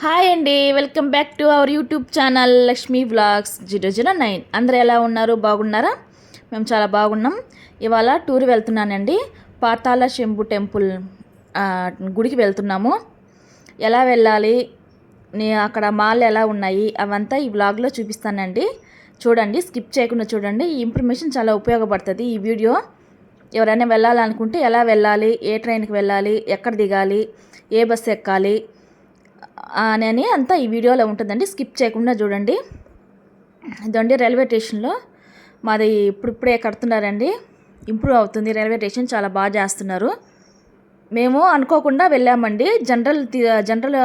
Hi అండి welcome back to our YouTube channel Lakshmi vlogs zero zero nine. అందరూ ఎలా ఉన్నారు? బాగున్నారా? మేము చాలా బాగున్నాం. ఇవాళ టూర్ వెళ్తున్నానండి. పాతాళ శంభు టెంపుల్ గుడికి వెళ్తున్నాము. ఎలా వెళ్ళాలి? నే అక్కడ మాల్ ఎలా ఉన్నాయి? అవంతా ఈ బ్లాగ్లో చూపిస్తానండి. చూడండి స్కిప్ చేయకుండా చూడండి. ఈ ఇన్ఫర్మేషన్ చాలా ఉపయోగపడుతుంది. ఈ వీడియో ఎవరైనా వెళ్ళాలనుకుంటే ఎలా వెళ్ళాలి? ఏ ట్రైన్కి వెళ్ళాలి? ఎక్కడ దిగాలి? ఏ బస్సు ఎక్కాలి? అని అని అంతా ఈ వీడియోలో ఉంటుందండి. స్కిప్ చేయకుండా చూడండి. ఇదండి రైల్వే స్టేషన్లో. మాది ఇప్పుడిప్పుడే కడుతున్నారండి. ఇంప్రూవ్ అవుతుంది. రైల్వే స్టేషన్ చాలా బాగా చేస్తున్నారు. మేము అనుకోకుండా వెళ్ళామండి. జనరల్ జనరల్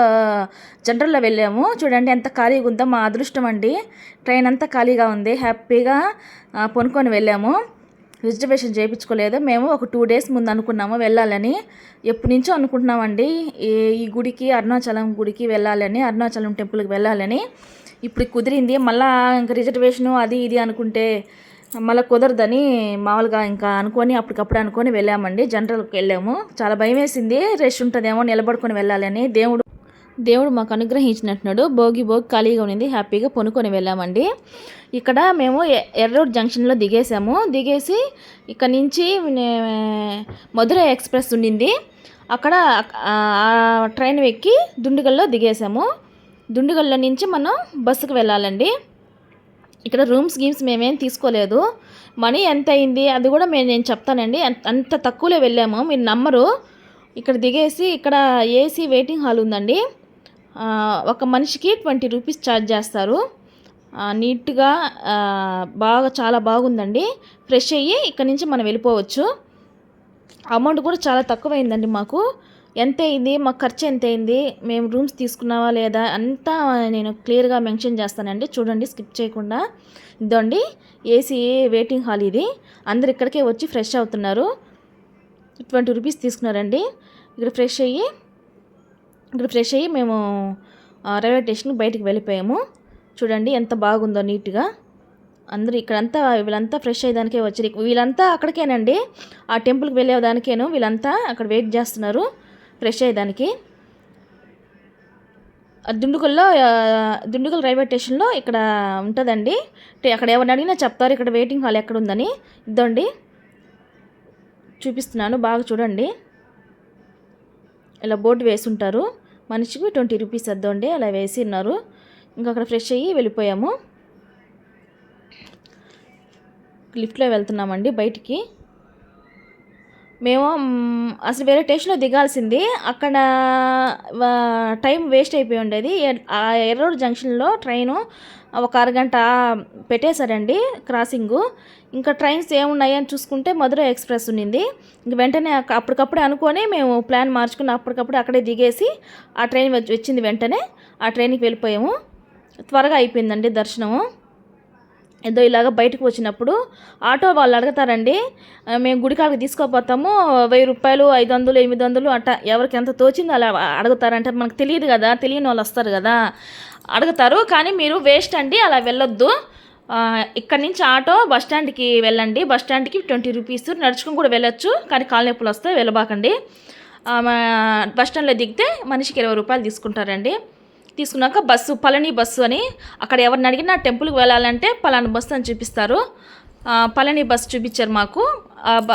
జనరల్లో వెళ్ళాము. చూడండి ఎంత ఖాళీగా ఉందో మా అదృష్టం అండి. ట్రైన్ అంతా ఖాళీగా ఉంది. హ్యాపీగా పొనుకొని వెళ్ళాము. రిజర్వేషన్ చేయించుకోలేదు. మేము ఒక టూ డేస్ ముందు అనుకున్నాము వెళ్ళాలని. ఎప్పటి నుంచో అనుకుంటున్నామండి. ఈ ఈ గుడికి అరుణాచలం గుడికి వెళ్ళాలని అరుణాచలం టెంపుల్కి వెళ్ళాలని. ఇప్పుడు కుదిరింది. మళ్ళా ఇంకా రిజర్వేషను అది ఇది అనుకుంటే మళ్ళీ కుదరదని మామూలుగా ఇంకా అనుకొని అప్పటికప్పుడు అనుకొని వెళ్ళామండి. జనరల్కి వెళ్ళాము. చాలా భయం వేసింది రష్ ఉంటుందేమో నిలబడుకొని వెళ్ళాలని. దేవుడు దేవుడు మాకు అనుగ్రహించినట్టున్నాడు. భోగి భోగి ఖాళీగా ఉండింది హ్యాపీగా పొనుకొని వెళ్ళామండి. ఇక్కడ మేము ఎర్రోడ్ జంక్షన్లో దిగేసాము దిగేసి ఇక్కడ నుంచి నే- మధురై ఎక్స్ప్రెస్ ఉండింది. అక్కడ ట్రైన్ ఎక్కి దుండిగల్లో దిగేసాము దుండిగల్లో నుంచి మనం బస్సుకు వెళ్ళాలండి. ఇక్కడ రూమ్స్ గీమ్స్ మేమేం తీసుకోలేదు. మనీ ఎంత అయింది అది కూడా మేము నేను చెప్తానండి. అంత తక్కువలో వెళ్ళాము. మీరు నమ్మరు. ఇక్కడ దిగేసి ఇక్కడ ఏసీ వెయిటింగ్ హాల్ ఉందండి. ఒక మనిషికి ట్వంటీ రూపీస్ ఛార్జ్ చేస్తారు. నీట్గా బాగా చాలా బాగుందండి. ఫ్రెష్ అయ్యి ఇక్కడ నుంచి మనం వెళ్ళిపోవచ్చు. అమౌంట్ కూడా చాలా తక్కువైందండి మాకు. ఎంత అయింది? మాకు ఖర్చు ఎంత అయింది? మేము రూమ్స్ తీసుకున్నావా లేదా? అంతా నేను క్లియర్గా మెన్షన్ చేస్తానండి. చూడండి స్కిప్ చేయకుండా. ఇదండి ఏసీ వెయిటింగ్ హాల్ ఇది. అందరు ఇక్కడికే వచ్చి ఫ్రెష్ అవుతున్నారు. ట్వంటీ రూపీస్ తీసుకున్నారండి. ఇక్కడ ఫ్రెష్ అయ్యి ఇక్కడ ఫ్రెష్ అయ్యి మేము రైల్వే స్టేషన్కి బయటికి వెళ్ళిపోయాము. చూడండి ఎంత బాగుందో నీట్గా. అందరూ ఇక్కడంతా వీళ్ళంతా ఫ్రెష్ అయ్యేదానికే వచ్చారు. వీళ్ళంతా అక్కడికేనండి. ఆ టెంపుల్కి వెళ్ళేదానికేను. వీళ్ళంతా అక్కడ వెయిట్ చేస్తున్నారు ఫ్రెష్ అయ్యేదానికి. ఆ దుండుగుల్లో రైల్వే స్టేషన్లో ఇక్కడ ఉంటుందండి. అక్కడ ఎవరిని అడిగినా చెప్తారు. ఇక్కడ వెయిటింగ్ హాల్ ఎక్కడ ఉందని. ఇద్దండి. చూపిస్తున్నాను. బాగా చూడండి. ఇలా బోర్డు వేసి ఉంటారు మనిషికి ట్వంటీ రూపీస్ అద్దండి అలా వేసి ఉన్నారు ఇంకా అక్కడ ఫ్రెష్ అయ్యి వెళ్ళిపోయాము. లిఫ్ట్లో వెళ్తున్నామండి బయటికి. మేము అసలు వేరే స్టేషన్లో దిగాల్సింది. అక్కడ టైం వేస్ట్ అయిపోయి ఉండేది. ఆ ఎర్రోడ్ జంక్షన్లో ట్రైను ఒక అరగంట పెట్టేశారండి క్రాసింగు. ఇంకా ట్రైన్స్ ఏమున్నాయని చూసుకుంటే మధురై ఎక్స్ప్రెస్ ఉన్నింది. ఇంక వెంటనే అక్క- అప్పటికప్పుడే అనుకొని మేము ప్లాన్ మార్చుకుని అప్పటికప్పుడు అక్కడే దిగేసి ఆ ట్రైన్ వచ్చి- వచ్చింది వెంటనే. ఆ ట్రైన్కి వెళ్ళిపోయాము. త్వరగా అయిపోయిందండి దర్శనము. ఏదో ఇలాగ బయటకు వచ్చినప్పుడు ఆటో వాళ్ళు అడుగుతారండి మేము గుడికాడికి తీసుకోపోతాము వెయ్యి రూపాయలు ఐదు వందలు ఎనిమిది వందలు అట్ట ఎవరికి ఎంత తోచిందో అలా అడుగుతారంటే మనకు తెలియదు కదా తెలియని వాళ్ళు వస్తారు కదా. అడుగుతారు కానీ మీరు వేస్ట్ అండి అలా వెళ్ళొద్దు. ఇక్కడ ఇక్కడి నుంచి ఆటో బస్ స్టాండ్కి వెళ్ళండి బస్ స్టాండ్కి ట్వంటీ రూపీస్ నడుచుకుని కూడా వెళ్ళొచ్చు కానీ కాలు నొప్పులు వస్తే వెళ్ళబాకండి. బస్ స్టాండ్లో దిగితే మనిషికి ఇరవై రూపాయలు తీసుకుంటారండి. తీసుకున్నాక బస్సు పళని బస్సు అని అక్కడ ఎవరిని అడిగినా టెంపుల్కి వెళ్ళాలంటే పలానా బస్సు అని చూపిస్తారు. పళని బస్సు చూపించారు మాకు. ఆ బ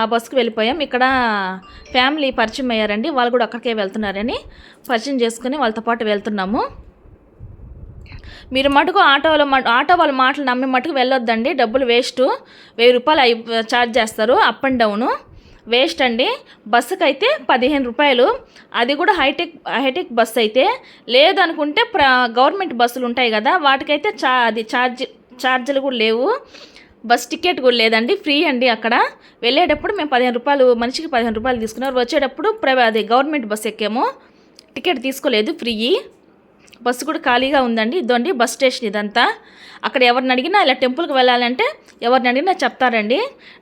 ఆ బస్సుకు వెళ్ళిపోయాం. ఇక్కడ ఫ్యామిలీ పరిచయం అయ్యారండి. వాళ్ళు కూడా అక్కడికే వెళ్తున్నారని పరిచయం చేసుకుని వాళ్ళతో పాటు వెళ్తున్నాము. మీరు మటుకు ఆటోలో ఆటో వాళ్ళ మాటలు నమ్మే మటుకు వెళ్ళొద్దండి. డబ్బులు వేస్ట్. వెయ్యి రూపాయలు అయి ఛార్జ్ చేస్తారు. Up and down. వేస్ట్ అండి. బస్సుకి అయితే పదిహేను రూపాయలు. అది కూడా హైటెక్ హైటెక్ బస్సు అయితే. లేదనుకుంటే ప్ర గవర్నమెంట్ బస్సులు ఉంటాయి కదా వాటికైతే చా అది ఛార్జ్ ఛార్జీలు కూడా లేవు. బస్ టికెట్ కూడా లేదండి. ఫ్రీ అండి అక్కడ. వెళ్ళేటప్పుడు మేము పదిహేను రూపాయలు మనిషికి పదిహేను రూపాయలు తీసుకున్నారు. వచ్చేటప్పుడు ప్రైవే అది గవర్నమెంట్ బస్ ఎక్కాము. టికెట్ తీసుకోలేదు ఫ్రీ బస్సు కూడా ఖాళీగా ఉందండి. ఇదండి బస్ స్టేషన్ ఇదంతా. అక్కడ ఎవరిని అడిగినా ఇలా టెంపుల్కి వెళ్ళాలంటే ఎవరిని అడిగినా చెప్తారండి.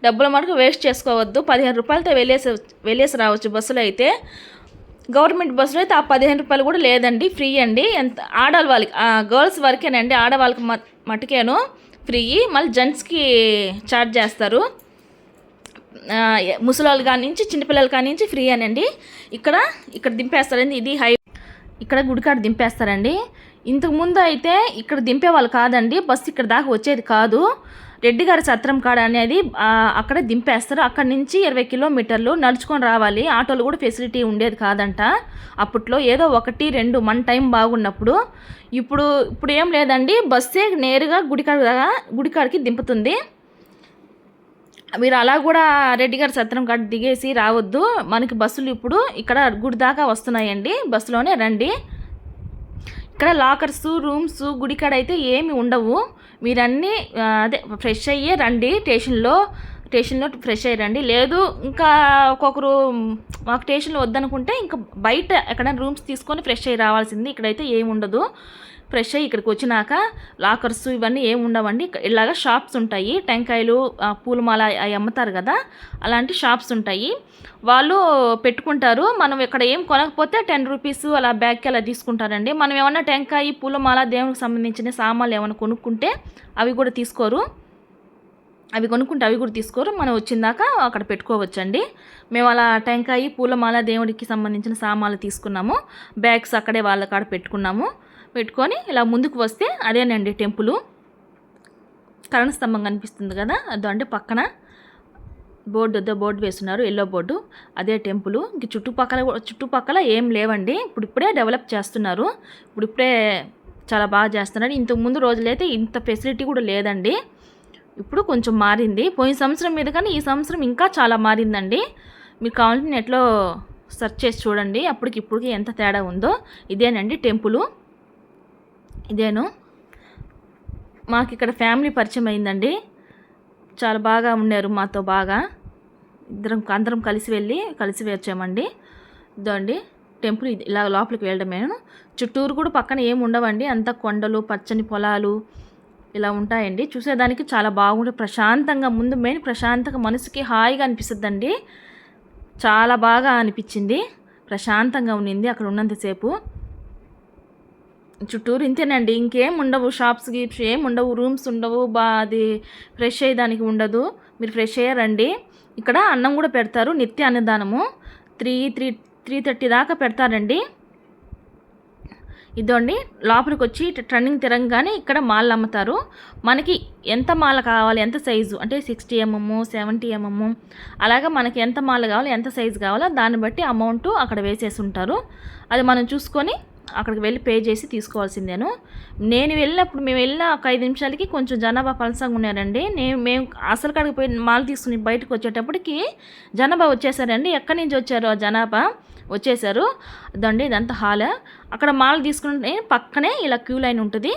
డబ్బులు మటుకు వేస్ట్ చేసుకోవద్దు. పదిహేను రూపాయలతో వెళ్ళేసి వెళ్ళేసి రావచ్చు బస్సులో అయితే. గవర్నమెంట్ బస్సులో అయితే ఆ పదిహేను రూపాయలు కూడా లేదండి. ఫ్రీ అండి. ఎంత ఆడవాళ్ళకి గర్ల్స్ వరకేనండి. ఆడవాళ్ళకి మ మటుకేను ఫ్రీ. మళ్ళీ జెంట్స్కి ఛార్జ్ చేస్తారు. ముసలి ముసలాళ్ళు కానించి చిన్నపిల్లల కానించి ఫ్రీ అనండి. ఇక్కడ ఇక్కడ దింపేస్తారండి. ఇది హై ఇక్కడ గుడికాడ దింపేస్తారండి. ఇంతకుముందు అయితే ఇక్కడ దింపేవాళ్ళు కాదండి. బస్సు ఇక్కడ దాకా వచ్చేది కాదు. రెడ్డి గారి సత్రం కాడ అనేది అక్కడ దింపేస్తారు. అక్కడ నుంచి ఇరవై కిలోమీటర్లు నడుచుకొని రావాలి. ఆటోలు కూడా ఫెసిలిటీ ఉండేది కాదంట. అప్పట్లో ఏదో ఒకటి రెండు మన టైం బాగున్నప్పుడు. ఇప్పుడు ఇప్పుడు ఏం లేదండి. బస్సే నేరుగా గుడికాడ గుడికాడికి దింపుతుంది. మీరు అలా కూడా రెడ్డి గారి సత్రం కాడ దిగేసి రావద్దు. మనకి బస్సులు ఇప్పుడు ఇక్కడ గుడి దాకా వస్తున్నాయండి. బస్సులోనే రండి. ఇక్కడ లాకర్స్ రూమ్స్ గుడి కాడ అయితే ఏమి ఉండవు. మీరన్నీ అదే ఫ్రెష్ అయ్యే రండి. స్టేషన్లో స్టేషన్లో ఫ్రెష్ అయ్యి రండి. లేదు ఇంకా ఒక్కొక్కరు మాకు స్టేషన్లో వద్దనుకుంటే ఇంకా బయట ఎక్కడైనా రూమ్స్ తీసుకొని ఫ్రెష్ అయ్యి రావాల్సింది. ఇక్కడైతే ఏమి ఉండదు. ఫ్రెష్ అయ్యి ఇక్కడికి వచ్చినాక లాకర్స్ ఇవన్నీ ఏమి ఉండవండి. ఇలాగ షాప్స్ ఉంటాయి. టెంకాయలు పూలమాల అవి అమ్ముతారు కదా అలాంటి షాప్స్ ఉంటాయి. వాళ్ళు పెట్టుకుంటారు. మనం ఇక్కడ ఏం కొనకపోతే టెన్ రూపీస్ అలా బ్యాగ్కి అలా తీసుకుంటారండి. మనం ఏమన్నా టెంకాయ పూలమాల దేవునికి సంబంధించిన సామాన్లు ఏమైనా కొనుక్కుంటే అవి కూడా తీసుకోరు. అవి కొనుక్కుంటే అవి కూడా తీసుకోరు. మనం వచ్చిందాక అక్కడ పెట్టుకోవచ్చండి. మేము అలా టెంకాయ పూలమాల దేవుడికి సంబంధించిన సామాన్లు తీసుకున్నాము. బ్యాగ్స్ అక్కడే వాళ్ళ కాడ పెట్టుకున్నాము. పెట్టుకొని ఇలా ముందుకు వస్తే అదేనండి టెంపుల్. కరెంట్ స్తంభం కనిపిస్తుంది కదా అదండి పక్కన బోర్డు వద్ద బోర్డు వేస్తున్నారు ఎల్లో బోర్డు. అదే టెంపుల్. ఇంక చుట్టుపక్కల కూడా- చుట్టుపక్కల ఏం లేవండి. ఇప్పుడు ఇప్పుడే డెవలప్ చేస్తున్నారు. ఇప్పుడు ఇప్పుడే చాలా బాగా చేస్తున్నారు. ఇంతకు ముందు రోజులైతే ఇంత ఫెసిలిటీ కూడా లేదండి. ఇప్పుడు కొంచెం మారింది. పోయిన సంవత్సరం మీద కానీ ఈ సంవత్సరం ఇంకా చాలా మారిందండి. మీరు కావాలంటే నెట్లో సెర్చ్ చేసి చూడండి. అప్పటికి ఇప్పటికి ఎంత తేడా ఉందో. ఇదేనండి టెంపులు. ఇదేను. మాకు ఇక్కడ ఫ్యామిలీ పరిచయం అయిందండి చాలా బాగా ఉన్నారు మాతో బాగా. ఇద్దరం అందరం కలిసి వెళ్ళి కలిసి వచ్చామండి. ఇదండి టెంపుల్ ఇది ఇలా లోపలికి వెళ్ళడమే. చుట్టూరు కూడా పక్కన ఏమి ఉండవండి. అంతా కొండలు పచ్చని పొలాలు ఇలా ఉంటాయండి. చూసేదానికి చాలా బాగుంటుంది ప్రశాంతంగా ముందు మెయిన్ ప్రశాంతంగా మనసుకి హాయిగా అనిపిస్తుందండి. చాలా బాగా అనిపించింది. ప్రశాంతంగా ఉన్నింది అక్కడ ఉన్నంతసేపు. చుట్టూరు ఇంతేనండి. ఇంకేం ఉండవు. షాప్స్ గీప్స్ ఏం ఉండవు. రూమ్స్ ఉండవు. బా అది ఫ్రెష్ అయ్యేదానికి ఉండదు. మీరు ఫ్రెష్ అయ్యారండి. ఇక్కడ అన్నం కూడా పెడతారు. నిత్య అన్నదానము. త్రీ త్రీ త్రీ థర్టీ దాకా పెడతారండి. ఇదండి. లోపలికి వచ్చి ట్రెండింగ్ తిరగగానే ఇక్కడ మాల్ అమ్ముతారు. మనకి ఎంత మాల కావాలి? ఎంత సైజు? అంటే సిక్స్టీ ఎంఎం సెవెంటీ ఎంఎమ్. అలాగా మనకి ఎంత మాల కావాలి? ఎంత సైజు కావాలో దాన్ని బట్టి అమౌంట్ అక్కడ వేసేసి ఉంటారు అది మనం చూసుకొని అక్కడికి వెళ్ళి పే చేసి తీసుకోవాల్సిందేను. నేను వెళ్ళినప్పుడు మేము వెళ్ళిన ఒక ఐదు నిమిషాలకి కొంచెం జనాభా పలసంగా ఉన్నారండి. నేను మేము అసలు కాడికి పోయి మాల తీసుకుని బయటకు వచ్చేటప్పటికి జనాభా వచ్చేసారండి. ఎక్కడి నుంచి వచ్చారు ఆ జనాభా? వచ్చేసారు. దండి ఇదంతా హాల్. అక్కడ మాల తీసుకుంటే పక్కనే ఇలా క్యూ లైన్ ఉంటుంది.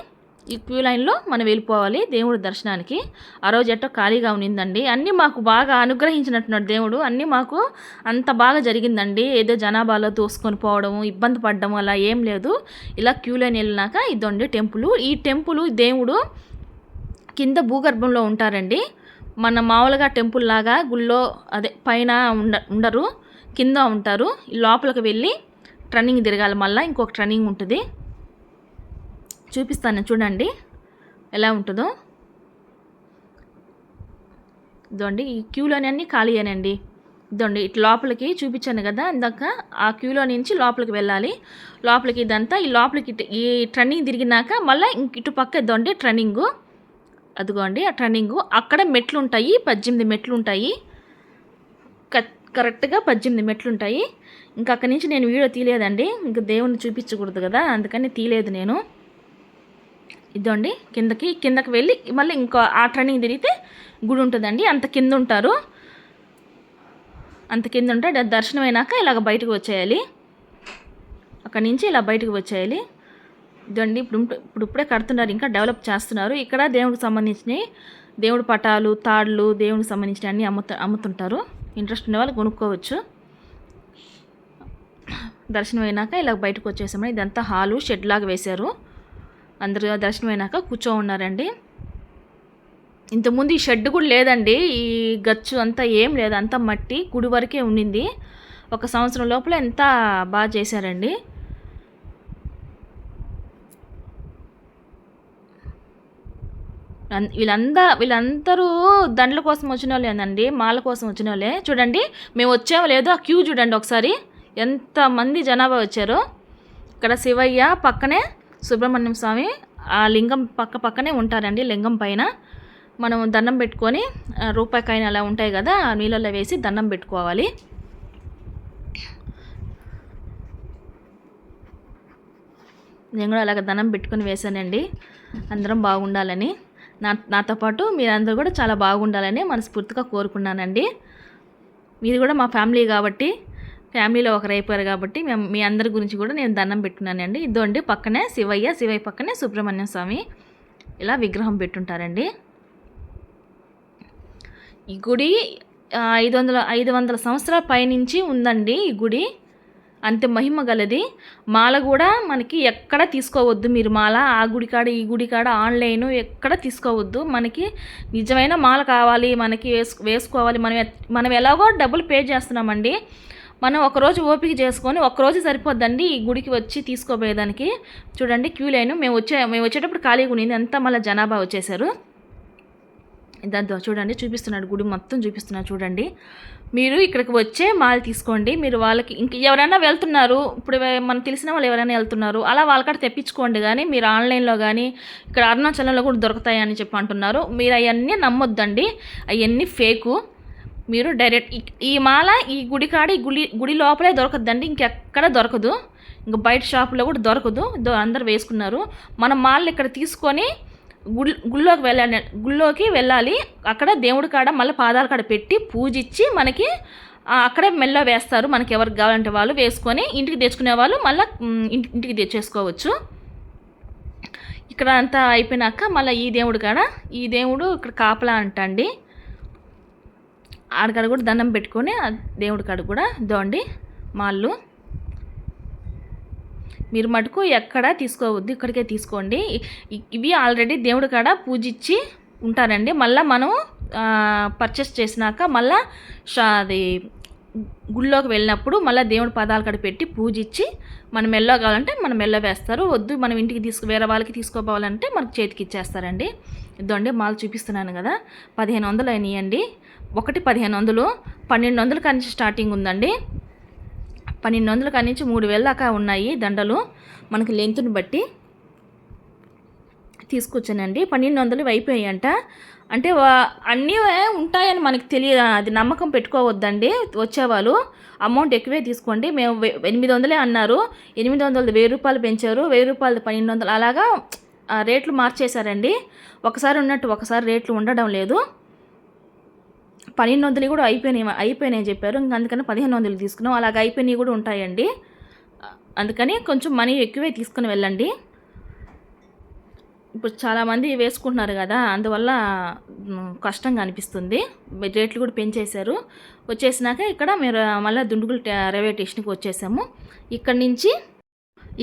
ఈ క్యూ లైన్లో మనం వెళ్ళిపోవాలి దేవుడి దర్శనానికి. ఆ రోజు ఎట్టో ఖాళీగా ఉన్నిందండి. అన్నీ మాకు బాగా అనుగ్రహించినట్టున్నాడు దేవుడు. అన్నీ మాకు అంత బాగా జరిగిందండి. ఏదో జనాభాలో తోసుకొని పోవడం ఇబ్బంది పడడం అలా ఏం లేదు. ఇలా క్యూ లైన్ వెళ్ళినాక ఇదండి టెంపుల్. ఈ టెంపుల్ దేవుడు కింద భూగర్భంలో ఉంటారండి. మన మామూలుగా టెంపుల్ లాగా గుళ్ళో అదే పైన ఉండ ఉండరు కింద ఉంటారు. ఈ లోపలికి వెళ్ళి ట్రన్నింగ్ తిరగాలి. మళ్ళీ ఇంకొక ట్రన్నింగ్ ఉంటుంది. చూపిస్తాను చూడండి. ఎలా ఉంటుందో. ఇదండి ఈ క్యూలోని అన్నీ ఖాళీయేనండి ఇదండి ఇటు లోపలికి చూపించాను కదా ఇందాక ఆ క్యూలో నుంచి లోపలికి వెళ్ళాలి. లోపలికి ఇదంతా ఈ లోపలికి ఈ ట్రన్నింగ్ తిరిగినాక మళ్ళీ ఇంక ఇటు పక్క ఇదండి ట్రన్నింగు. అదిగోండి ఆ ట్రన్నింగు. అక్కడ మెట్లు ఉంటాయి పద్దెనిమిది మెట్లు ఉంటాయి కరెక్ట్గా పద్దెనిమిది మెట్లు ఉంటాయి ఇంకా అక్కడి నుంచి నేను వీడియో తీయలేదండి. ఇంకా దేవుణ్ణి చూపించకూడదు కదా అందుకని తీయలేదు నేను. ఇదండి. కిందకి కిందకి వెళ్ళి మళ్ళీ ఇంకో ఆ ట్రైనింగ్ తిరిగితే గుడి ఉంటుందండి. అంత కింద ఉంటారు. అంత కింద ఉంటే దర్శనం అయినాక ఇలాగ బయటకు వచ్చేయాలి. అక్కడి నుంచి ఇలా బయటకు వచ్చేయాలి. ఇదండి. ఇప్పుడు ఇప్పుడు ఇప్పుడే కడుతున్నారు. ఇంకా డెవలప్ చేస్తున్నారు. ఇక్కడ దేవుడికి సంబంధించినవి దేవుడి పటాలు తాళ్ళు దేవుడికి సంబంధించిన అన్నీ అమ్ముత అమ్ముతుంటారు. ఇంట్రెస్ట్ ఉన్న వాళ్ళు కొనుక్కోవచ్చు. దర్శనం అయినాక ఇలా బయటకు వచ్చేసామని ఇదంతా హాలు షెడ్ లాగా వేశారు. అందరూ దర్శనం అయినాక కూర్చో ఉన్నారండి ఇంతకుముందు ఈ షెడ్ కూడా లేదండి. ఈ గచ్చు అంతా ఏం లేదు. అంతా మట్టి గుడి వరకే ఉండింది. ఒక సంవత్సరం లోపల ఎంత బాగా చేశారండి. వీళ్ళందా వీళ్ళందరూ దండల కోసం వచ్చిన వాళ్ళేనండి మాల కోసం వచ్చిన వాళ్ళే చూడండి మేము వచ్చామో లేదో ఆ క్యూ చూడండి ఒకసారి. ఎంతమంది జనాభా వచ్చారో. ఇక్కడ శివయ్య పక్కనే సుబ్రహ్మణ్యం స్వామి ఆ లింగం పక్క పక్కనే ఉంటారండి లింగం పైన. మనం దండం పెట్టుకొని రూపాయికాయన అలా ఉంటాయి కదా ఆ నీళ్ళల్లో వేసి దండం పెట్టుకోవాలి. నేను కూడా అలాగ దండం పెట్టుకొని వేశానండి. అందరం బాగుండాలని. నా నాతో పాటు మీరందరూ కూడా చాలా బాగుండాలని మనస్ఫూర్తిగా కోరుకున్నానండి. మీరు కూడా మా ఫ్యామిలీ కాబట్టి ఫ్యామిలీలో ఒకరు అయిపోయారు కాబట్టి మేము మీ అందరి గురించి కూడా నేను దండం పెట్టుకున్నానండి ఇదోండి పక్కనే శివయ్య శివయ్య పక్కనే సుబ్రహ్మణ్యం స్వామి ఇలా విగ్రహం పెట్టుంటారండి. ఈ గుడి ఐదు వందల ఐదు వందల సంవత్సరాల పైనుంచి ఉందండి ఈ గుడి. అంత మహిమ గలది. మాల కూడా మనకి ఎక్కడ తీసుకోవద్దు మీరు మాల ఆ గుడి కాడ ఈ గుడి కాడ ఆన్లైన్ ఎక్కడ తీసుకోవద్దు. మనకి నిజమైన మాల కావాలి మనకి వేసు వేసుకోవాలి. మనం మనం ఎలాగో డబ్బులు పే చేస్తున్నామండి. మనం ఒకరోజు ఓపిక చేసుకొని ఒకరోజు సరిపోద్దండి ఈ గుడికి వచ్చి తీసుకోపోయేదానికి చూడండి క్యూ లైన్. మేము వచ్చే మేము వచ్చేటప్పుడు ఖాళీగా ఉన్నింది అంతా మళ్ళీ జనాభా వచ్చేసారు దాంతో చూడండి చూపిస్తున్నాడు గుడి మొత్తం చూపిస్తున్నాడు చూడండి. మీరు ఇక్కడికి వచ్చే మాల్ తీసుకోండి. మీరు వాళ్ళకి ఇంక ఎవరైనా వెళ్తున్నారు ఇప్పుడు మనం మనకు తెలిసిన వాళ్ళు ఎవరైనా వెళ్తున్నారు అలా వాళ్ళకాడ తెప్పించుకోండి కానీ మీరు ఆన్లైన్లో కానీ ఇక్కడ అరుణాచలంలో కూడా దొరుకుతాయని చెప్పి అంటున్నారు. మీరు అవన్నీ నమ్మొద్దండి. అవన్నీ ఫేకు. మీరు డైరెక్ట్ ఈ- మాల ఈ గుడి కాడ ఈ గుడి గుడి లోపలే దొరకద్దండి. ఇంకెక్కడ దొరకదు. ఇంకా బయట షాపులో కూడా దొరకదు. అందరు వేసుకున్నారు. మన మాల్ ఇక్కడ తీసుకొని గుడి గుళ్ళోకి వెళ్ళాలి. గుళ్ళోకి వెళ్ళాలి. అక్కడ దేవుడి కాడ మళ్ళీ పాదాల కాడ పెట్టి పూజించి మనకి అక్కడే మెల్ల వేస్తారు. మనకి ఎవరికి కావాలంటే వాళ్ళు వేసుకొని ఇంటికి తెచ్చుకునే వాళ్ళు మళ్ళీ ఇంటి ఇంటికి తెచ్చేసుకోవచ్చు. ఇక్కడ అంతా అయిపోయినాక మళ్ళీ ఈ దేవుడు కాడ ఈ దేవుడు ఇక్కడ కాపలా అంటండి. ఆడకాడ కూడా దండం పెట్టుకొని దేవుడి కాడ కూడా దోండి మాళ్ళు. మీరు మటుకు ఎక్కడ తీసుకోవద్దు ఇక్కడికే తీసుకోండి. ఇవి ఆల్రెడీ దేవుడి కాడ పూజించి ఉంటారండి. మళ్ళీ మనం పర్చేస్ చేసినాక మళ్ళీ షా అది గుళ్ళోకి వెళ్ళినప్పుడు మళ్ళీ దేవుడి పదాలు కాడ పెట్టి పూజించి మనం మెల్లో కావాలంటే మనం మెల్లో వేస్తారు. వద్దు మనం ఇంటికి తీసుకు వేరే వాళ్ళకి తీసుకోపోవాలంటే మనకు చేతికి ఇచ్చేస్తారండి. ఇదండి మాలు చూపిస్తున్నాను కదా. పదిహేను వందలు అయినాయండి. ఒకటి పదిహేను వందలు పన్నెండు వందల కానించి స్టార్టింగ్ ఉందండి. పన్నెండు వందల కానించి మూడు వేల దాకా ఉన్నాయి దండలు. మనకి లెంత్ని బట్టి తీసుకొచ్చానండి. పన్నెండు వందలు అయిపోయాయంట. అంటే అన్నీ ఉంటాయని మనకి తెలియదు? అది నమ్మకం పెట్టుకోవద్దండి వచ్చేవాళ్ళు. అమౌంట్ ఎక్కువే తీసుకోండి. మేము ఎనిమిది వందలే అన్నారు. ఎనిమిది వందలది వెయ్యి రూపాయలు పెంచారు. వెయ్యి రూపాయలది పన్నెండు వందలు. అలాగా రేట్లు మార్చేశారండి. ఒకసారి ఉన్నట్టు ఒకసారి రేట్లు ఉండడం లేదు. పన్నెండు వందలు కూడా అయిపోయినాయి అయిపోయినాయి చెప్పారు. ఇంకా అందుకని పదిహేను వందలు తీసుకున్నాం. అలాగ అయిపోయినవి కూడా ఉంటాయండి. అందుకని కొంచెం మనీ ఎక్కువే తీసుకుని వెళ్ళండి. ఇప్పుడు చాలామంది వేసుకుంటున్నారు కదా అందువల్ల కష్టంగా అనిపిస్తుంది. రేట్లు కూడా పెంచేశారు. వచ్చేసినాక ఇక్కడ మీరు మళ్ళీ దుండుగులు రైల్వే స్టేషన్కి వచ్చేసాము. ఇక్కడ నుంచి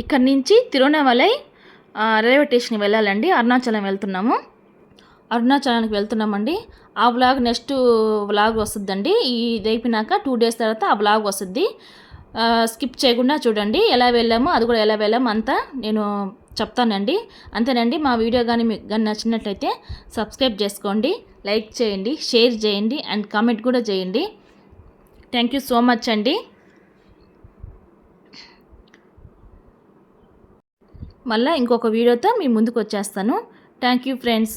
ఇక్కడ నుంచి తిరునవలై రైల్వే స్టేషన్కి వెళ్ళాలండి. అరుణాచలం వెళ్తున్నాము. అరుణాచలానికి వెళ్తున్నామండి. ఆ వ్లాగ్ నెక్స్ట్ వ్లాగ్ వస్తుందండి. ఇది అయిపోయినాక టూ డేస్ తర్వాత ఆ వ్లాగ్ వస్తుంది. స్కిప్ చేయకుండా చూడండి. ఎలా వెళ్ళామో అది కూడా ఎలా వెళ్ళామో అంతా నేను చెప్తానండి. అంతేనండి మా వీడియో కానీ మీకు కానీ నచ్చినట్లయితే సబ్స్క్రైబ్ చేసుకోండి లైక్ చేయండి షేర్ చేయండి అండ్ కామెంట్ కూడా చేయండి. థ్యాంక్ యూ సో మచ్ అండి. మళ్ళీ ఇంకొక వీడియోతో మీ ముందుకు వచ్చేస్తాను. Thank you friends